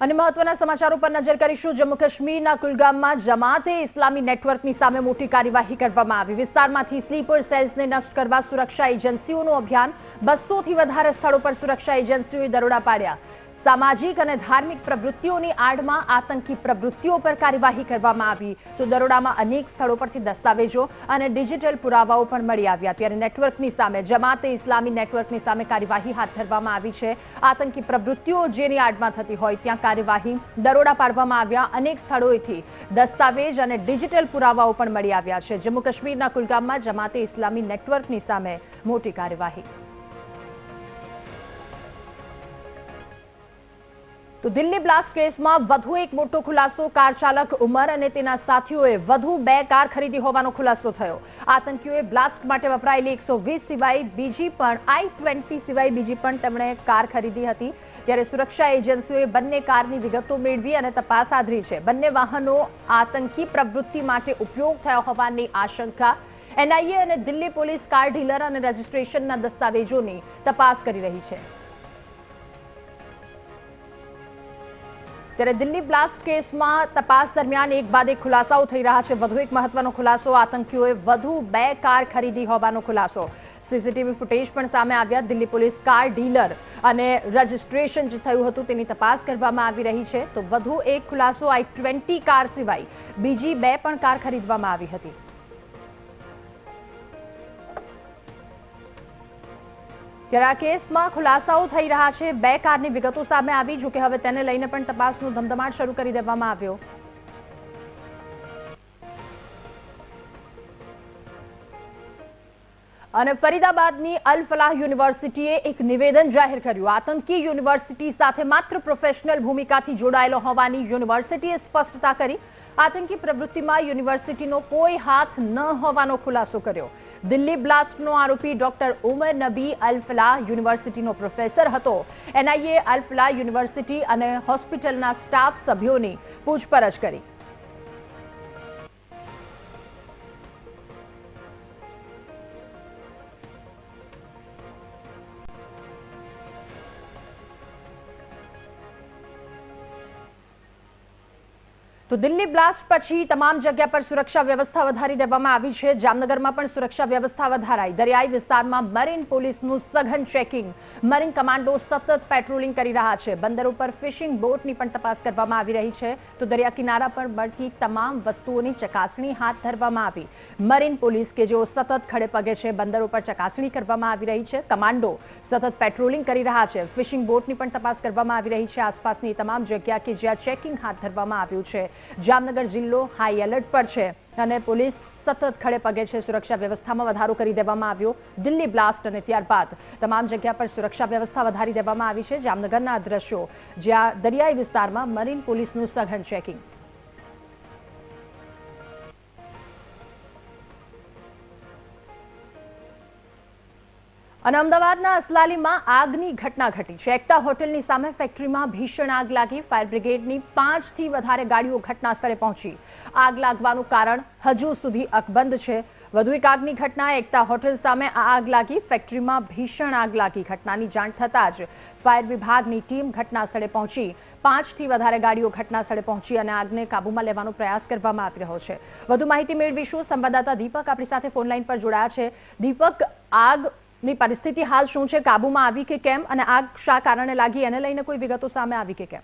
અને મહત્વના સમાચારો પર નજર કરીશું. જમ્મુ કાશ્મીરના કુલગામમાં જમાતે ઇસ્લામી નેટવર્કની સામે મોટી કાર્યવાહી કરવામાં આવી. વિસ્તારમાંથી સ્લીપર સેલ્સને નષ્ટ કરવા સુરક્ષા એજન્સીઓનું અભિયાન બસોથી વધારે સ્થળો પર સુરક્ષા એજન્સીઓએ દરોડા પાડ્યા. સામાજિક અને ધાર્મિક પ્રવૃત્તિઓની આડમાં આતંકી પ્રવૃત્તિઓ પર કાર્યવાહી કરવામાં આવી. તો દરોડામાં અનેક સ્થળો પરથી દસ્તાવેજો અને ડિજિટલ પુરાવાઓ પણ મળી આવ્યા. ત્યારે નેટવર્કની સામે, જમાતે ઇસ્લામી નેટવર્કની સામે કાર્યવાહી હાથ ધરવામાં આવી છે. આતંકી પ્રવૃત્તિઓ જેની આડમાં થતી હોય, ત્યાં કાર્યવાહી દરોડા પાડવામાં આવ્યા. અનેક સ્થળોએથી દસ્તાવેજ અને ડિજિટલ પુરાવાઓ પણ મળી આવ્યા છે. જમ્મુ કાશ્મીરના કુલગામમાં જમાતે ઇસ્લામી નેટવર્કની સામે મોટી કાર્યવાહી. તો દિલ્હી બ્લાસ્ટ કેસમાં વધુ એક મોટો ખુલાસો કાર ચાલક ઉમર અને તેના સાથીઓએ વધુ બે કાર ખરીદી હોવાનો ખુલાસો થયો. આતંકીઓએ બ્લાસ્ટ માટે વપરાયેલી એકસો સિવાય બીજી પણ, આઈ સિવાય બીજી પણ તેમણે કાર ખરીદી હતી. ત્યારે સુરક્ષા એજન્સીઓએ બંને કારની વિગતો મેળવી અને તપાસ આદરી છે. બંને વાહનો આતંકી પ્રવૃત્તિ માટે ઉપયોગ થયા હોવાની આશંકા. એનઆઈએ અને દિલ્હી પોલીસ કાર ડીલર અને રજીસ્ટ્રેશનના દસ્તાવેજોની તપાસ કરી રહી છે. ત્યારે દિલ્હી બ્લાસ્ટ કેસમાં તપાસ દરમિયાન એક બાદ એક ખુલાસાઓ થઈ રહ્યા છે. વધુ એક મહત્વનો ખુલાસો, આતંકીઓએ વધુ બે કાર ખરીદી હોવાનો ખુલાસો. સીસીટીવી ફૂટેજ પણ સામે આવ્યા. દિલ્હી પોલીસ કાર ડીલર અને રજીસ્ટ્રેશન જે થયું હતું તેની તપાસ કરવામાં આવી રહી છે. તો વધુ એક ખુલાસો, આઈ ટ્વેન્ટી કાર સિવાય બીજી બે પણ કાર ખરીદવામાં આવી હતી. ત્યારે આ કેસમાં ખુલાસાઓ થઈ રહ્યા છે. બે કારની વિગતો સામે આવી, જોકે હવે તેને લઈને પણ તપાસનો ધમધમાટ શરૂ કરી દેવામાં આવ્યો. અને ફરીદાબાદની અલ ફલાહ યુનિવર્સિટીએ એક નિવેદન જાહેર કર્યું. આતંકી યુનિવર્સિટી સાથે માત્ર પ્રોફેશનલ ભૂમિકાથી જોડાયેલો હોવાની યુનિવર્સિટીએ સ્પષ્ટતા કરી. આતંકી પ્રવૃત્તિમાં યુનિવર્સિટીનો કોઈ હાથ ન હોવાનો ખુલાસો કર્યો. દિલ્હી બ્લાસ્ટનો આરોપી ડોક્ટર ઉમર નબી અલફલા યુનિવર્સિટીનો પ્રોફેસર હતો. એનઆઈએ અલફલા યુનિવર્સિટી અને હોસ્પિટલના સ્ટાફ સભ્યોની પૂછપરછ કરી. તો દિલ્હી બ્લાસ્ટ પછી તમામ જગ્યા પર સુરક્ષા વ્યવસ્થા વધારી દેવામાં આવી છે. જામનગરમાં પણ સુરક્ષા વ્યવસ્થા વધારાઈ. દરિયાઈ વિસ્તારમાં મરીન પોલીસનું સઘન ચેકિંગ. મરીન કમાન્ડો સતત પેટ્રોલિંગ કરી રહ્યા છે. બંદર ઉપર ફિશિંગ બોટની પણ તપાસ કરવામાં આવી રહી છે. તો દરિયા કિનારા પર મળતી તમામ વસ્તુઓની ચકાસણી હાથ ધરવામાં આવી. મરીન પોલીસ કે જેઓ સતત ખડે પગે છે, બંદર ઉપર ચકાસણી કરવામાં આવી રહી છે. કમાન્ડો સતત પેટ્રોલિંગ કરી રહ્યા છે. ફિશિંગ બોટની પણ તપાસ કરવામાં આવી રહી છે. આસપાસની તમામ જગ્યા કે જ્યાં ચેકિંગ હાથ ધરવામાં આવ્યું છે. જામનગર જિલ્લો હાઈ એલર્ટ પર છે અને પોલીસ સતત ખડે પગે છે સુરક્ષા વ્યવસ્થામાં વધારો કરી દેવામાં આવ્યો દિલ્હી બ્લાસ્ટ અને ત્યારબાદ તમામ જગ્યા પર સુરક્ષા વ્યવસ્થા વધારી દેવામાં આવી છે જામનગરના દ્રશ્યો જ્યાં દરિયાઈ વિસ્તારમાં મરીન પોલીસનું સઘન ચેકિંગ અને અમદાવાદના અસલાલીમાં આગની ઘટના ઘટી છે. એકતા હોટેલની સામે ફેક્ટરીમાં ભીષણ આગ લાગી. ફાયર બ્રિગેડની પાંચથી વધારે ગાડીઓ ઘટના સ્થળે પહોંચી. આગ લાગવાનું કારણ હજુ સુધી અકબંધ છે. વધુ એક આગની ઘટના, એકતા હોટેલ સામે આગ લાગી. ફેક્ટરીમાં ભીષણ આગ લાગી. ઘટનાની જાણ થતા જ ફાયર વિભાગની ટીમ ઘટના સ્થળે પહોંચી. પાંચથી વધારે ગાડીઓ ઘટના સ્થળે પહોંચી અને આગને કાબુમાં લેવાનો પ્રયાસ કરવામાં આવી રહ્યો છે. વધુ માહિતી મેળવીશું સંવાદદાતા દીપક આપણી સાથે ફોનલાઈન પર જોડાયા છે. દીપક, આગ ની પરિસ્થિતિ હાલ શું છે? કાબુમાં આવી કે કેમ? અને આગ શા કારણે લાગી? એને લઈને કોઈ વિગતો સામે આવી કે કેમ?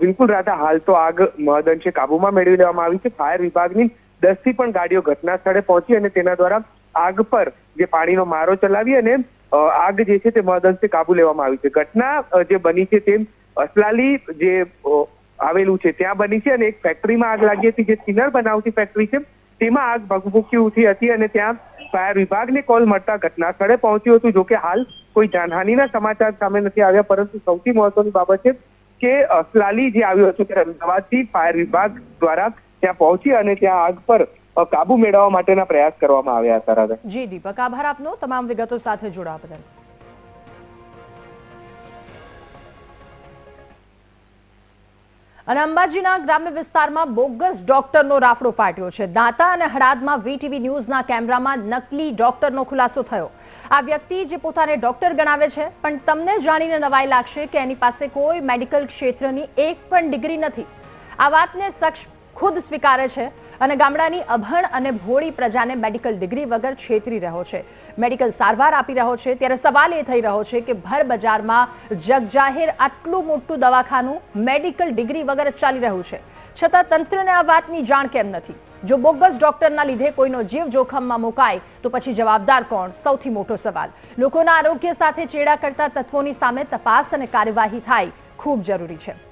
બિલકુલ રાધા, હાલ તો આગ મહદઅંશે કાબુમાં મેળવી લેવામાં આવી છે. ફાયર વિભાગની દસથી પણ ગાડીઓ ઘટના સ્થળે પહોંચી અને તેના દ્વારા આગ પર જે પાણીનો મારો ચલાવી અને આગ જે છે તે મહદઅંશે કાબુ લેવામાં આવી છે. ઘટના જે બની છે તે અસલાલી જે આવેલું છે, ત્યાં બની છે અને એક ફેક્ટરીમાં આગ લાગી હતી. જે સ્પિનર બનાવતી ફેક્ટરી છે. તેમાં આગ ભગભૂકી ઉઠી હતી અને ત્યાં ફાયર વિભાગને કોલ મળતા ઘટના સ્થળે પહોંચ્યું હતું, જોકે હાલ કોઈ જાનહાનિના સમાચાર સામે નથી આવ્યા, પરંતુ સૌથી મહત્વની બાબત છે કે અસલાલી જે આવ્યું હતું ત્યારે અમદાવાદથી ફાયર વિભાગ દ્વારા ત્યાં પહોંચી અને ત્યાં આગ પર કાબુ મેળવવા માટેના પ્રયાસ કરવામાં આવ્યા હતા જી દીપક, આભાર આપનો. તમામ વિગતો સાથે જોડાવા બદલ. અને અંબાજીના ગ્રામ્ય વિસ્તારમાં બોગસ ડોક્ટરનો રાફડો ફાટ્યો છે. દાંતા અને હડાદમાં વીટીવી ન્યૂઝના કેમેરામાં નકલી ડોક્ટરનો ખુલાસો થયો. આ વ્યક્તિ જે પોતાને ડોક્ટર ગણાવે છે, પણ તમને જાણીને નવાઈ લાગશે કે એની પાસે કોઈ મેડિકલ ક્ષેત્રની એક પણ ડિગ્રી નથી. આ વાતને શખ્સ ખુદ સ્વીકારે છે. અને ગામડાની અભણ અને ભોળી પ્રજાને મેડિકલ ડિગ્રી વગર છેતરી રહ્યો છે. મેડિકલ સારવાર આપી રહ્યો છે. ત્યારે સવાલ એ થઈ રહ્યો છે કે ભર બજારમાં જગજાહેર આટલું મોટું દવાખાનું મેડિકલ ડિગ્રી વગર ચાલી રહ્યું છે. છતાં તંત્રને આ વાતની જાણ કેમ નથી? જો બોગસ ડોક્ટરના લીધે કોઈનો જીવ જોખમમાં મુકાય, તો પછી જવાબદાર કોણ? સૌથી મોટો સવાલ. લોકોના આરોગ્ય સાથે ચેડા કરતા તત્વોની સામે તપાસ અને કાર્યવાહી થાય ખૂબ જરૂરી છે.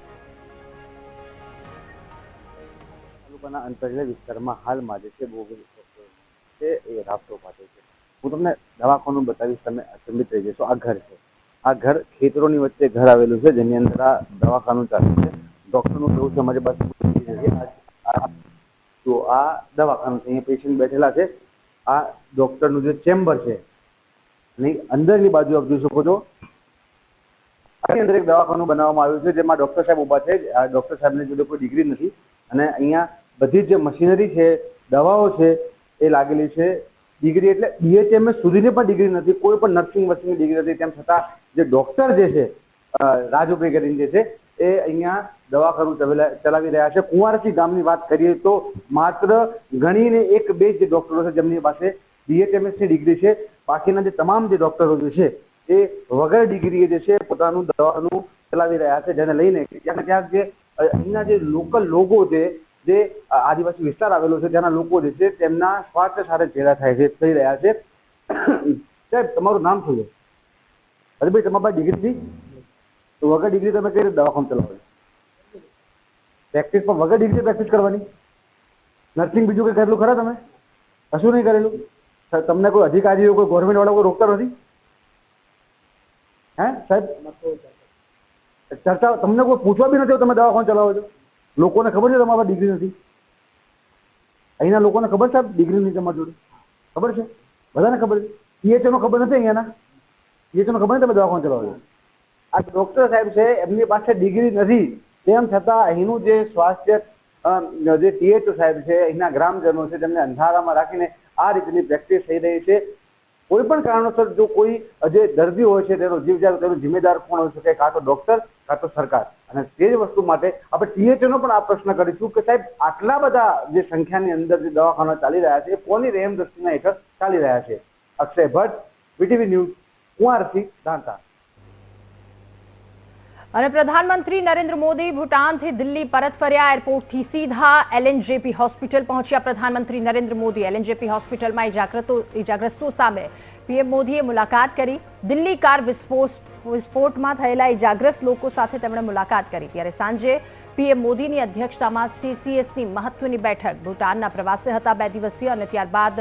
તાલુકાના અંતરિયાળ વિસ્તારમાં હાલમાં જે છે ડોક્ટર છે એ રાબતો પાથે છે. હું તમને દવાખાનું બતાવીશ, તમે અચંબિત રહી જશો. આ ઘર છે. આ ઘર ખેતરોની વચ્ચે ઘર આવેલું છે, જેની અંદર આ દવાખાનું ચાલે છે. ડોક્ટરનું કેવું છે, અમારી પાસે તો આ દવાખાનું છે. અહીંયા પેશન્ટ બેઠેલા છે. આ ડોક્ટરનું જે ચેમ્બર છે અને અંદરની બાજુ આપ જોઈ શકો છો. આની અંદર એક દવાખાનું બનાવવામાં આવ્યું છે, જેમાં ડોક્ટર સાહેબ ઊભા છે. આ ડોક્ટર સાહેબને જોડે કોઈ ડિગ્રી નથી. અને અહીંયા બધી જે મશીનરી છે, દવાઓ છે, એ લાગેલી છે. ડિગ્રી એટલે બીએચએમએસ સુધીની પણ ડિગ્રી નથી, કોઈ પણ નર્સિંગ વર્સિંગની ડિગ્રી નથી. તેમ છતાં જે ડોક્ટર જે છે રાજુભાઈ કરીને જે છે, એ અહીંયા દવાખાનું ચલાવી રહ્યા છે. કુંવારસી ગામની વાત કરીએ તો માત્ર ગણીને એક બે જે ડોક્ટરો છે, જેમની પાસે બીએચએમએસની ડિગ્રી છે. બાકીના જે તમામ જે ડોક્ટરો જે છે, એ વગર ડિગ્રીએ જે છે, પોતાનું દવાનું ચલાવી રહ્યા છે, જેને લઈને ક્યાંક ક્યાંક જે અહીંના જે લોકલ લોકો છે જે આદિવાસી વિસ્તાર આવેલો છે, ત્યાંના લોકો જે છે તેમના સ્વાર્થ સાથે ચેડા થાય છે, થઈ રહ્યા છે. સાહેબ, તમારું નામ શું છે? અરે ભાઈ તમારા પાસે ડિગ્રી તો વગર ડિગ્રી તમે કઈ રીતે દવાખાનું ચલાવો? પ્રેક્ટિસ વગર ડિગ્રી પ્રેક્ટિસ કરવાની? નર્સિંગ બીજું કઈ કરેલું ખરા તમે? કશું નહીં કરેલું? તમને કોઈ અધિકારીઓ, કોઈ ગવર્મેન્ટ વાળા કોઈ રોકતા નથી? હે સાહેબ? ચર્ચા તમને કોઈ પૂછવા બી નથી તમે દવાખાનું ચલાવો છો? લોકોને ખબર છે તમારા ડિગ્રી નથી? અહીંના લોકોને ખબર સાહેબ ડિગ્રી નથી તમારી જોડે? ખબર છે? બધાને ખબર છે? પીએચઓ નો ખબર નથી અહીંયાના? પીએચઓ ખબર નથી તમે દવાખાનું ચલાવો છો આ ડોક્ટર સાહેબ છે, એમની પાસે ડિગ્રી નથી. તેમ છતાં અહીંનું જે સ્વાસ્થ્ય જે ટીએચઓ સાહેબ છે, અહીંના ગ્રામજનો છે, તેમને અંધારામાં રાખીને આ રીતની પ્રેક્ટિસ થઈ રહી છે. કોઈ પણ કારણોસર જો કોઈ જે દર્દી હોય છે, તેનો જીવ જાય તેનો જિમ્મેદાર કોણ હોય શકે? કાં તો ડોક્ટર કાં તો સરકાર. અને તે જ વસ્તુ માટે આપણે ટીએચઓનો પણ આ પ્રશ્ન કરીશું કે સાહેબ, આટલા બધા જે સંખ્યાની અંદર જે દવાખાના ચાલી રહ્યા છે, એ કોની રેમ દ્રષ્ટિના હેઠળ ચાલી રહ્યા છે? અક્ષય ભટ્ટ, વીટીવી ન્યૂઝ, કુંવારથી ધાંતા. અને પ્રધાનમંત્રી નરેન્દ્ર મોદી ભૂટાનથી દિલ્હી પરત ફર્યા, એરપોર્ટથી સીધા એલએનજેપી હોસ્પિટલ પહોંચ્યા. પ્રધાનમંત્રી નરેન્દ્ર મોદી એલએનજેપી હોસ્પિટલમાં ઇજાગ્રસ્તો સામે પીએમ મોદીએ મુલાકાત કરી. દિલ્હી કાર વિસ્ફોટ વિસ્ફોટમાં થયેલા ઇજાગ્રસ્ત લોકો સાથે તેમણે મુલાકાત કરી. ત્યારે સાંજે પીએમ મોદીની અધ્યક્ષતામાં સીસીએસની મહત્વની બેઠક. ભૂટાનના પ્રવાસે હતા બે દિવસીય અને ત્યારબાદ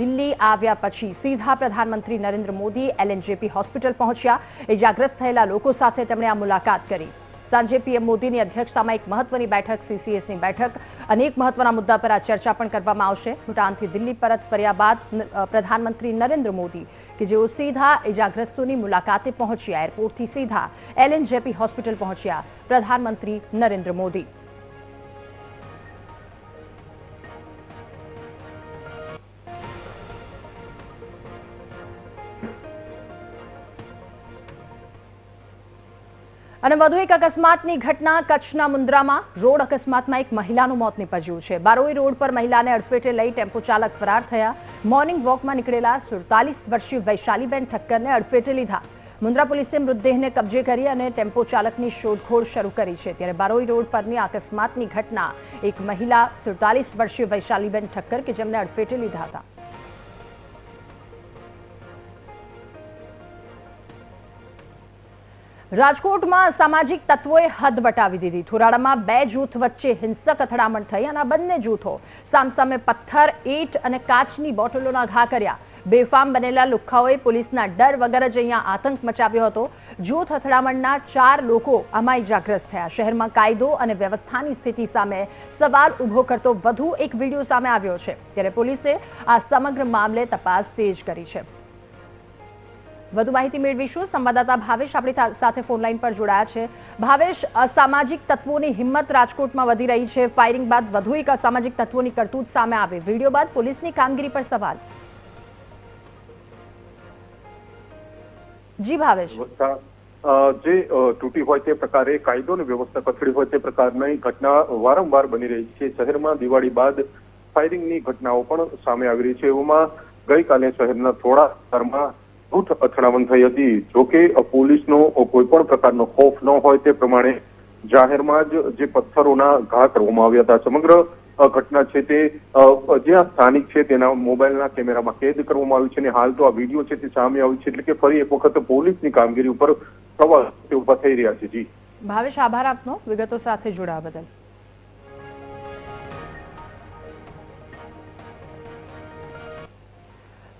દિલ્હી આવ્યા પછી સીધા પ્રધાનમંત્રી નરેન્દ્ર મોદી એલએનજેપી હોસ્પિટલ પહોંચ્યા. ઇજાગ્રસ્ત થયેલા લોકો સાથે તેમણે આ મુલાકાત કરી. સાંજે પીએમ મોદીની અધ્યક્ષતામાં એક મહત્વની બેઠક, સીસીએસની બેઠક. અનેક મહત્વના મુદ્દા પર આ ચર્ચા પણ કરવામાં આવશે. ભૂટાનથી દિલ્હી પરત ફર્યા બાદ પ્રધાનમંત્રી નરેન્દ્ર મોદી કે જેઓ સીધા ઇજાગ્રસ્તોની મુલાકાતે પહોંચ્યા એરપોર્ટથી સીધા એલએનજેપી હોસ્પિટલ પહોંચ્યા પ્રધાનમંત્રી નરેન્દ્ર મોદી અને વધુ એક અકસ્માતની ઘટના કચ્છના મુન્દ્રામાં રોડ અકસ્માતમાં એક મહિલાનું મોત નીપજ્યું છે. બારોઈ રોડ પર મહિલાને અડફેટે લઈ ટેમ્પો ચાલક ફરાર થયા. મોર્નિંગ વોકમાં નીકળેલા સુડતાલીસ વર્ષીય વૈશાલીબેન ઠક્કરને અડફેટે લીધા. મુન્દ્રા પોલીસે મૃતદેહને કબજે કરી અને ટેમ્પો ચાલકની શોધખોળ શરૂ કરી છે. ત્યારે બારોઈ રોડ પરની અકસ્માતની ઘટના એક મહિલા, સુડતાલીસ વર્ષીય વૈશાલીબેન ઠક્કર કે જેમને અડફેટે લીધા હતા. રાજકોટમાં સામાજિક તત્વોએ હદ વટાવી દીધી. થોરાડામાં બે જૂથ વચ્ચે હિંસક અથડામણ થઈ અને બંને જૂથો સામસામે પથ્થર, ઈટ અને કાચની બોટલોના ઘા કર્યા. બેફામ બનેલા લુખ્ખાઓએ પોલીસના ડર વગર જ અહીંયા આતંક મચાવ્યો હતો. જૂથ અથડામણના ચાર લોકો આમાં ઇજાગ્રસ્ત થયા. શહેરમાં કાયદો અને વ્યવસ્થાની સ્થિતિ સામે સવાલ ઊભો કરતો વધુ એક વીડિયો સામે આવ્યો છે. ત્યારે પોલીસે આ સમગ્ર મામલે તપાસ તેજ કરી છે. વધુ માહિતી મેળવીશું. સંવાદદાતા ભાવેશ આપણી સાથે ફોનલાઈન પર જોડાયા છે. ભાવેશ અસામાજિક તત્વોની હિંમત રાજકોટમાં વધી રહી છે. ફાયરિંગ બાદ વધુ એક અસામાજિક તત્વોની કરતૂત સામે આવી. વીડિયો બાદ પોલીસની કામગીરી પર સવાલ. જી, ભાવેશ. જે તૂટી હોય તે પ્રકારે કાયદો અને વ્યવસ્થા કથળી હોય તે પ્રકારની ઘટના વારંવાર બની રહી છે. શહેરમાં દિવાળી બાદ ફાયરિંગની ઘટનાઓ પણ સામે આવી રહી છે. એવામાં ગઈકાલે શહેરના થોડા વિસ્તારમાં અથડામણ થઈ હતી. જોકે પોલીસનો કોઈ પણ પ્રકારનો ખોફ ન હોય તે પ્રમાણે જાહેરમાં જ જે પથ્થરોના ઘા કરવામાં આવ્યા હતા. સમગ્ર ઘટના છે તે જે સ્થાનિક છે તેના મોબાઈલના કેમેરામાં કેદ કરવામાં આવ્યું છે અને હાલ તો આ વીડિયો છે તે સામે આવ્યું છે. એટલે કે ફરી એક વખત પોલીસની કામગીરી ઉપર સવાલ ઊભા થઈ રહ્યા છે. જી. ભાવેશ, આભાર આપનો. વિગતો સાથે જોડાવા બદલ.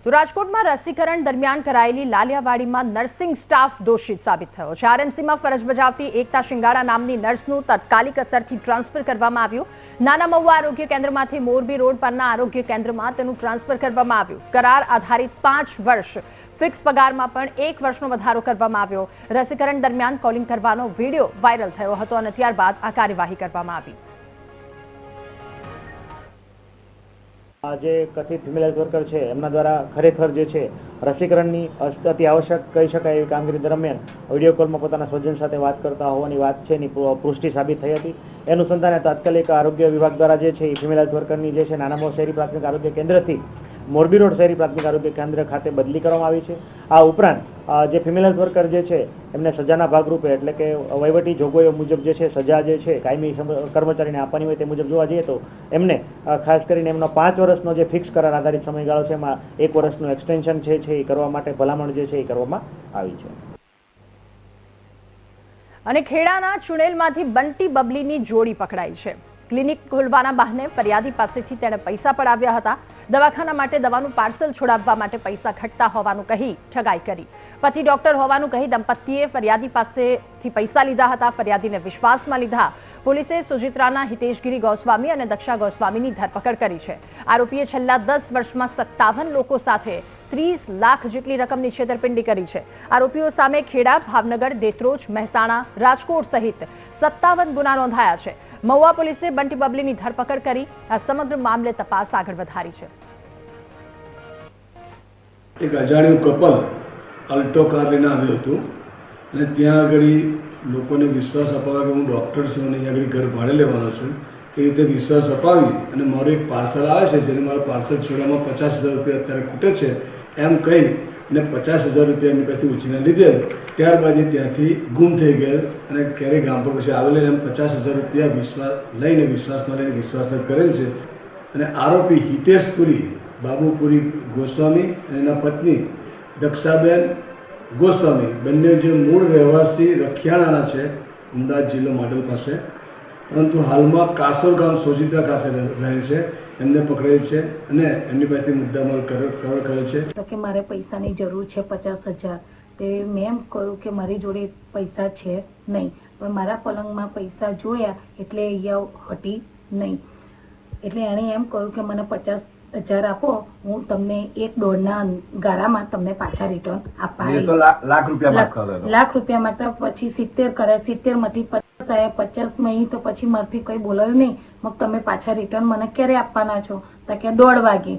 તો રાજકોટમાં રસીકરણ દરમિયાન કરાયેલી લાલિયાવાડીમાં નર્સિંગ સ્ટાફ દોષિત સાબિત થયો છે. આરએમસીમાં ફરજ બજાવતી એકતા શિંગાળા નામની નર્સનું તાત્કાલિક અસરથી ટ્રાન્સફર કરવામાં આવ્યું. નાના મહુવા આરોગ્ય કેન્દ્રમાંથી મોરબી રોડ પરના આરોગ્ય કેન્દ્રમાં તેનું ટ્રાન્સફર કરવામાં આવ્યું. કરાર આધારિત પાંચ વર્ષ ફિક્સ પગારમાં પણ એક વર્ષનો વધારો કરવામાં આવ્યો. રસીકરણ દરમિયાન કોલિંગ કરવાનો વીડિયો વાયરલ થયો હતો અને ત્યારબાદ આ કાર્યવાહી કરવામાં આવી. આ જે કથિત ફિમેલ વર્કર છે, એમના દ્વારા ખરેખર જે છે, રસીકરણની અતિ આવશ્યક કહી શકાય એવી કામગીરી દરમિયાન વીડિયો કોલમાં પોતાના સ્વજન સાથે વાત કરતા હોવાની વાત છે એની પુષ્ટિ સાબિત થઈ હતી. એ અનુસંધાને તાત્કાલિક આરોગ્ય વિભાગ દ્વારા જે છે, એ ફિમેલ હેલ્થ વર્કરની જે છે નાના મોટા શહેરી પ્રાથમિક આરોગ્ય કેન્દ્રથી મોરબી રોડ શહેરી પ્રાથમિક આરોગ્ય કેન્દ્ર ખાતે બદલી કરવામાં આવી છે. આ ઉપરાંત જે ફિમેલ વર્કર જે છે, એમને સજાના ભાગરૂપે એટલે કે વહીવટી જોગવાઈઓ મુજબ જે છે, સજા જે છે, કાયમી કર્મચારીને આપવાની હોય તે મુજબ જોવા જઈએ તો એમને ખાસ કરીને એમનો પાંચ વર્ષનો જે ફિક્સ કરાર આધારિત સમયગાળો છે, એમાં એક વર્ષનું એક્સટેન્શન છે એ કરવા માટે ભલામણ જે છે, એ કરવામાં આવી છે. અને ખેડાના ચુણેલમાંથી બંટી બબલીની જોડી પકડાઈ છે. ક્લિનિક ખોલવાના બહાને ફરિયાદી પાસેથી તેણે પૈસા પડાવ્યા હતા. દવાખાના માટે દવાનું પાર્સલ છોડાવવા માટે પૈસા ખટતા હોવાનું કહી ઠગાઈ કરી. પતિ ડોક્ટર હોવાનું કહી દંપતીએ ફરિયાદી પાસેથી પૈસા લીધા હતા. ફરિયાદીને વિશ્વાસમાં લીધા. પોલીસે સુજિત્રાના હિતેશગીરી ગોસ્વામી અને દક્ષા ગોસ્વામીની ધરપકડ કરી છે. આરોપીએ છેલ્લા દસ વર્ષમાં સત્તાવન લોકો સાથે ત્રીસ લાખ જેટલી રકમની છેતરપિંડી કરી છે. આરોપીઓ સામે ખેડા, ભાવનગર, દેત્રોજ, મહેસાણા, રાજકોટ સહિત સત્તાવન ગુના નોંધાયા છે. મહુવા પોલીસે બંટી બબલીની ધરપકડ કરી. આ સમગ્ર મામલે તપાસ આગળ વધારી છે. એક અજાણ્યું કપલ અલ્ટો કાર લઈને આવ્યો હતો. અને ત્યાં આગળ લોકોને વિશ્વાસ અપાવ્યો કે હું ડૉક્ટર છું અને અહીંયા આગળ ઘર ભાડે લેવાનો છું. એ રીતે વિશ્વાસ અપાવી અને મારું એક પાર્સલ આવે છે, જેને મારા પાર્સલ છોડવામાં પચાસ હજાર રૂપિયા અત્યારે ખૂટે છે, એમ કહી અને પચાસ હજાર રૂપિયા એમની પાસેથી ઉછીને લીધેલ. ત્યારબાદ એ ત્યાંથી ગુમ થઈ ગયેલ અને ક્યારેય ગામ પર પછી આવેલ એમ પચાસ હજાર રૂપિયા વિશ્વાસ લઈને વિશ્વાસમાં લઈને વિશ્વાસઘાત કરેલ છે. અને આરોપી હિતેશ પુરી, બાબુપુરી ગોસ્વામી અને એના પત્ની દક્ષાબેન ગોસ્વામી. બંને જે મૂળ રહેવાસી રખિયાણાના છે, અમદાવાદ જિલ્લો માડલ પાસે. પરંતુ હાલમાં કાસોર ગામ સોજીતા પાસે રહે છે. એમને પકડેલ છે અને એમની પાસે મુદ્દામાલ કવર કરે છે. તો કે મારે પૈસાની જરૂર છે પચાસ હજાર. તે મેં એમ કહ્યું કે મારી જોડે પૈસા છે નહીં. પણ મારા પલંગમાં પૈસા જોયા એટલે અહીંયા હટી નહીં. એટલે એણે એમ કહ્યું કે મને પચાસ હજાર આપો હું તમને એક દોઢના ગાળામાં તમને પાછા રિટર્ન આપવા લાખ રૂપિયા લાખ રૂપિયા માટે પછી સિત્તેર કરે સિત્તેરમાંથી પચાસ આવ્યા પચાસ નહીં તો પછી મારથી કઈ બોલાયું નહીં. મગ તમે પાછા રિટર્ન મને ક્યારે આપવાના છો? તો કે દોઢ વાગે.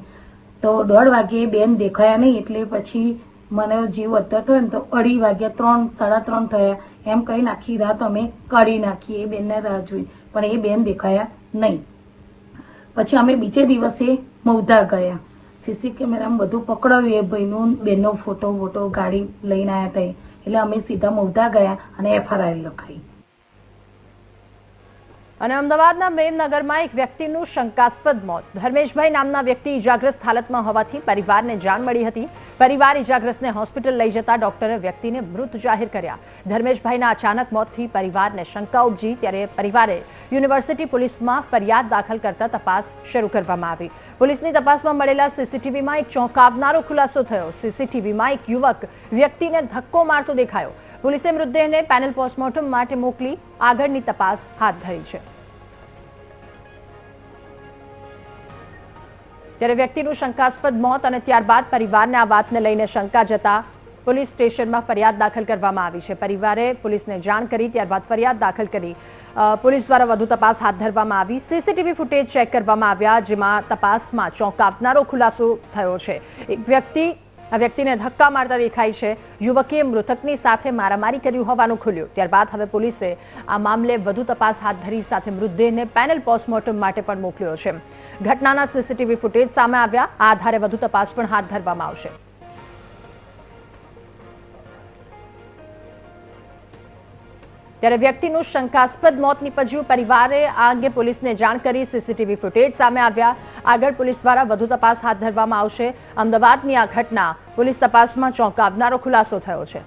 તો દોઢ વાગે બેન દેખાયા નહીં એટલે પછી મને જીવ થયો ને તો અઢી વાગ્યા ત્રણ સાડા ત્રણ થયા. એમ કહીને આખી રાત અમે કાઢી નાખી એ બેનને રાહ જોઈ. પણ એ બેન દેખાયા નહીં. પછી અમે બીજે દિવસે મૌધા ગયા. સીસી કેમેરામાં બધું પકડાવ્યું એ ભાઈનો, બેનનો ફોટો વોટો ગાડી લઈને આવ્યા હતા એટલે અમે સીધા મૌધા ગયા અને એફઆરઆઈ લખાઈ. અને અમદાવાદના મેમનગરમાં એક વ્યક્તિનું શંકાસ્પદ મોત. ધર્મેશભાઈ નામના વ્યક્તિ ઇજાગ્રસ્ત હાલતમાં હોવાથી પરિવારને જાણ મળી હતી. પરિવાર ઇજાગ્રસ્તને હોસ્પિટલ લઈ જતા ડોક્ટરે વ્યક્તિને મૃત જાહેર કર્યા. ધર્મેશભાઈના અચાનક મોતથી પરિવારને શંકા ઉપજી, ત્યારે પરિવારે યુનિવર્સિટી પોલીસમાં ફરિયાદ દાખલ કરતા તપાસ શરૂ કરવામાં આવી. પોલીસની તપાસમાં મળેલા સીસીટીવીમાં એક ચોંકાવનારો ખુલાસો થયો. સીસીટીવીમાં એક યુવક વ્યક્તિને ધક્કો મારતો દેખાયો. પોલીસે મૃતદેહને પેનલ પોસ્ટમોર્ટમ માટે મોકલી આગળની તપાસ હાથ ધરી છે. ત્યારે વ્યક્તિનું શંકાસ્પદ મોત અને ત્યારબાદ પરિવારને આ વાતને લઈને શંકા જતા પોલીસ સ્ટેશનમાં ફરિયાદ દાખલ કરવામાં આવી છે. પરિવારે પોલીસને જાણ કરી ત્યારબાદ ફરિયાદ દાખલ કરી પોલીસ દ્વારા વધુ તપાસ હાથ ધરવામાં આવી. સીસીટીવી ફૂટેજ ચેક કરવામાં આવ્યા, જેમાં તપાસમાં ચોંકાવનારો ખુલાસો થયો છે. એક વ્યક્તિ, આ વ્યક્તિને ધક્કા મારતા દેખાય છે. યુવકે મૃતકની સાથે મારામારી કર્યું હોવાનું ખુલ્યું. ત્યારબાદ હવે પોલીસે આ મામલે વધુ તપાસ હાથ ધરી, સાથે મૃતદેહને પેનલ પોસ્ટમોર્ટમ માટે પણ મોકલ્યો છે. ઘટનાના સીસીટીવી ફૂટેજ સામે આવ્યા. આ આધારે વધુ તપાસ પણ હાથ ધરવામાં આવશે. ત્યારે વ્યક્તિનું શંકાસ્પદ મોત નીપજ્યું. પરિવારે આ અંગે પોલીસને જાણ કરી સીસીટીવી ફૂટેજ સામે આવ્યા. આગળ પોલીસ દ્વારા વધુ તપાસ હાથ ધરવામાં આવશે. અમદાવાદની આ ઘટના પોલીસ તપાસમાં ચોંકાવનારો ખુલાસો થયો છે.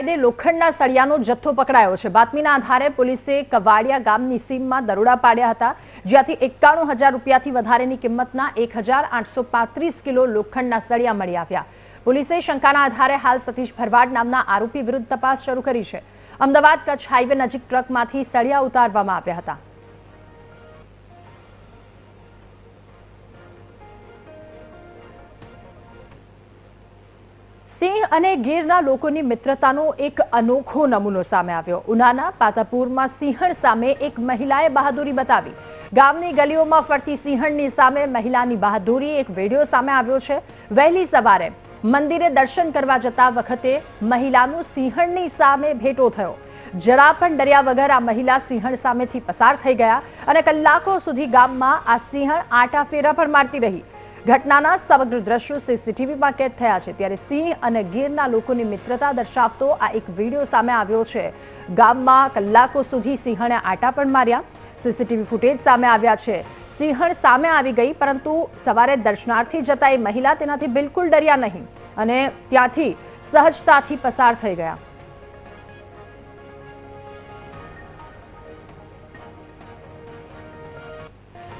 એને લોખંડના સળિયાનો જથ્થો પકડાયો છે. બાતમીના આધારે પોલીસે કવાડિયા ગામની સીમમાં દરોડા પાડ્યા હતા. જ્યાંથી એકાણું હજાર રૂપિયાથી વધારેની કિંમતના એક કિલો લોખંડના સળિયા મળી આવ્યા. પોલીસે શંકાના આધારે હાલ સતીશ ભરવાડ નામના આરોપી વિરુદ્ધ તપાસ શરૂ કરી છે. અમદાવાદ કચ્છ હાઈવે નજીક ટ્રકમાંથી સળિયા ઉતારવામાં આવ્યા હતા. સિંહ અને ગીરના લોકોની મિત્રતાનો એક અનોખો નમૂનો સામે આવ્યો. ઉનાના પાતાપુરમાં સિંહણ સામે એક મહિલાએ બહાદુરી બતાવી. ગામની ગલીઓમાં ફરતી સિંહણની સામે મહિલાની બહાદુરી એક વીડિયો સામે આવ્યો છે. વહેલી સવારે મંદિરે દર્શન કરવા જતા વખતે મહિલાનું સિંહણની સામે ભેટો થયો. જરા પણ ડર્યા વગર આ મહિલા સિંહણ સામેથી પસાર થઈ ગયા અને કલાકો સુધી ગામમાં આ સિંહણ આટા ફેરા પણ મારતી રહી. ઘટનાના સમગ્ર દ્રશ્યો સીસીટીવીમાં કેદ થયા છે. ત્યારે સિંહ અને ગીરના લોકોની મિત્રતા દર્શાવતો આ એક વીડિયો સામે આવ્યો છે. ગામમાં કલાકો સુધી સિંહણે આટા પણ માર્યા. સીસીટીવી ફૂટેજ સામે આવ્યા છે. સિંહણ સામે આવી ગઈ, પરંતુ સવારે દર્શનાર્થી જતા એ મહિલા તેનાથી બિલકુલ ડર્યા નહીં અને ત્યાંથી સહજતાથી પસાર થઈ ગયા.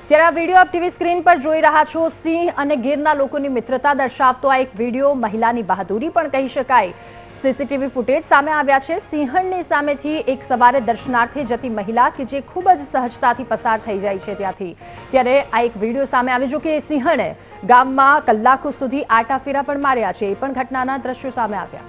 ત્યારે આ વીડિયો આપ ટીવી સ્ક્રીન પર જોઈ રહ્યા છો, સિંહ અને ગીરના લોકોની મિત્રતા દર્શાવતો આ એક વીડિયો મહિલાની બહાદુરી પણ કહી શકાય. સીસીટીવી ફૂટેજ સામે આવ્યા છે. સિંહણની સામેથી એક સવારે દર્શનાર્થે જતી મહિલા કે જે ખૂબ જ સહજતાથી પસાર થઈ જાય છે ત્યાંથી. ત્યારે આ એક વીડિયો સામે આવ્યો જો કે સિંહણે ગામમાં કલાકો સુધી આટા ફેરા પણ માર્યા છે. એ પણ ઘટનાના દ્રશ્યો સામે આવ્યા.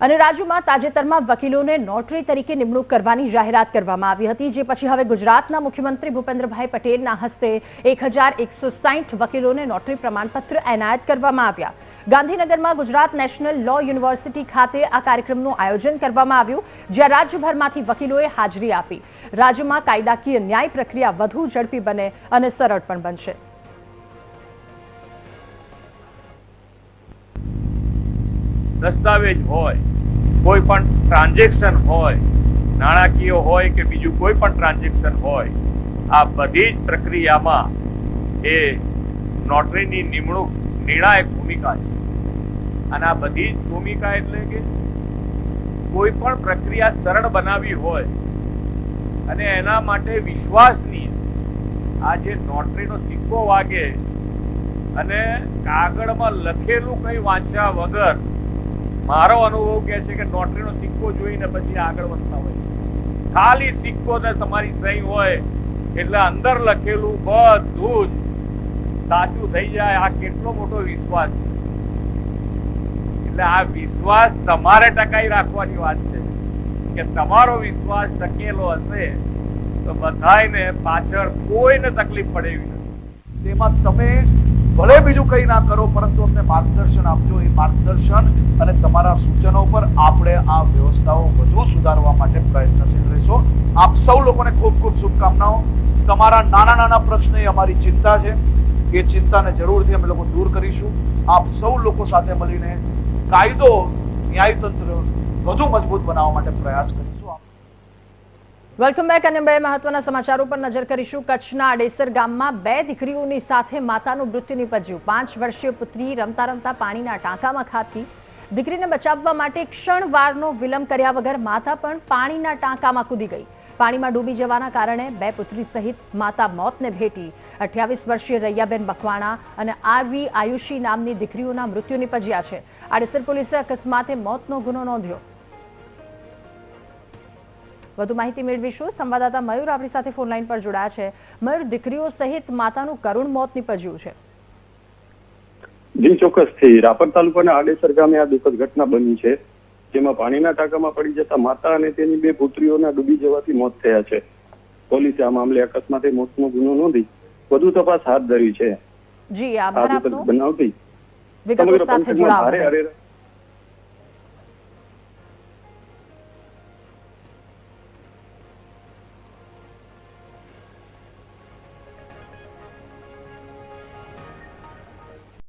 અને રાજ્યમાં તાજેતરમાં વકીલોને નોટરી તરીકે નિમણૂક કરવાની જાહેરાત કરવામાં આવી હતી, જે પછી હવે ગુજરાતના મુખ્યમંત્રી ભૂપેન્દ્રભાઈ પટેલના હસ્તે એક વકીલોને નોટરી પ્રમાણપત્ર એનાયત કરવામાં આવ્યા. ગાંધીનગરમાં ગુજરાત નેશનલ લો યુનિવર્સિટી ખાતે આ કાર્યક્રમનું આયોજન કરવામાં આવ્યું, જ્યાં રાજ્યભરમાંથી વકીલોએ હાજરી આપી. રાજ્યમાં કાયદાકીય ન્યાય પ્રક્રિયા વધુ ઝડપી બને અને સરળ પણ બનશે. દસ્તાવેજ હોય, કોઈ પણ ટ્રાન્ઝેક્શન હોય, નાણાકીય હોય કે બીજું કોઈ પણ ટ્રાન્ઝેક્શન હોય, આ બધી જ પ્રક્રિયામાં એ નોટરીની નિમણૂક નિર્ણાયક ભૂમિકા છે. અને આ બધી જ ભૂમિકા એટલે કે કોઈ પણ પ્રક્રિયા સરળ બનાવી હોય અને એના માટે વિશ્વાસની આ જે નોટરીનો સિક્કો વાગે અને કાગળમાં લખેલું કંઈ વાંચ્યા વગર મારો અનુભવ કે છે કે નોટરીનો સિક્કો જોઈને પછી આગળ વધતા હોય. ખાલી સિક્કો ને તમારી સહી હોય, એટલે અંદર લખેલું બધું જ સાચું થઈ જાય. આ કેટલો મોટો વિશ્વાસ છે. એટલે આ વિશ્વાસ તમારે ટકાઈ રાખવાની વાત છે કે તમારો વિશ્વાસ ટકેલો હશે તો બધાને પાછળ કોઈને તકલીફ પડે એવી નથી. તેમાં તમે ભલે બીજું કંઈ ના કરો, પરંતુ અમને માર્ગદર્શન આપજો. એ માર્ગદર્શન અને તમારા સૂચનો પર આપણે આ વ્યવસ્થાઓ વધુ સુધારવા માટે પ્રયત્નશીલ રહીશું. આપ સૌ લોકોને ખૂબ ખૂબ શુભકામનાઓ. તમારા નાના નાના પ્રશ્ન એ અમારી ચિંતા છે. એ ચિંતાને જરૂરથી અમે લોકો દૂર કરીશું. આપ સૌ લોકો સાથે મળીને કાયદો, ન્યાયતંત્ર વધુ મજબૂત બનાવવા માટે પ્રયાસ કરીશું. વેલકમ બેક અને બે મહત્વના સમાચારો પર નજર કરીશું. કચ્છના અડેસર ગામમાં બે દીકરીઓની સાથે માતાનું મૃત્યુ નીપજ્યું. પાંચ વર્ષીય પુત્રી રમતા રમતા પાણીના ટાંકામાં ખાતી દીકરીને બચાવવા માટે ક્ષણવારનો વિલંબ કર્યા વગર માતા પણ પાણીના ટાંકામાં કૂદી ગઈ. પાણીમાં ડૂબી જવાના કારણે બે પુત્રી સહિત માતા મોતને ભેટી. અઠ્યાવીસ વર્ષીય રૈયાબેન મકવાણા અને આરવી આયુષી નામની દીકરીઓના મૃત્યુ નીપજ્યા છે. આડેસર પોલીસે અકસ્માતે મોતનો ગુનો નોંધ્યો. વધુ માહિતી મેળવીશું. સંવાદદાતા મયુર આપણી સાથે ફોનલાઈન પર જોડાયા છે. મયુર દીકરીઓ સહિત માતાનું કરુણ મોત નીપજ્યું છે. જી ચોક્કસથી રાપર તાલુકાના આડેસર ગામે આ દુઃખદ ઘટના બની છે જેમાં પાણીના ટાંકામાં પડી જતા માતા અને તેની બે પુત્રીઓના ડૂબી જવાથી મોત થયા છે. પોલીસે આ મામલે અકસ્માતે મોતનો ગુનો નોંધી વધુ તપાસ હાથ ધરી છે. જી આભાર આપનો. બનાવતી સમગ્ર પંથકમાં ભારે અરેરાટી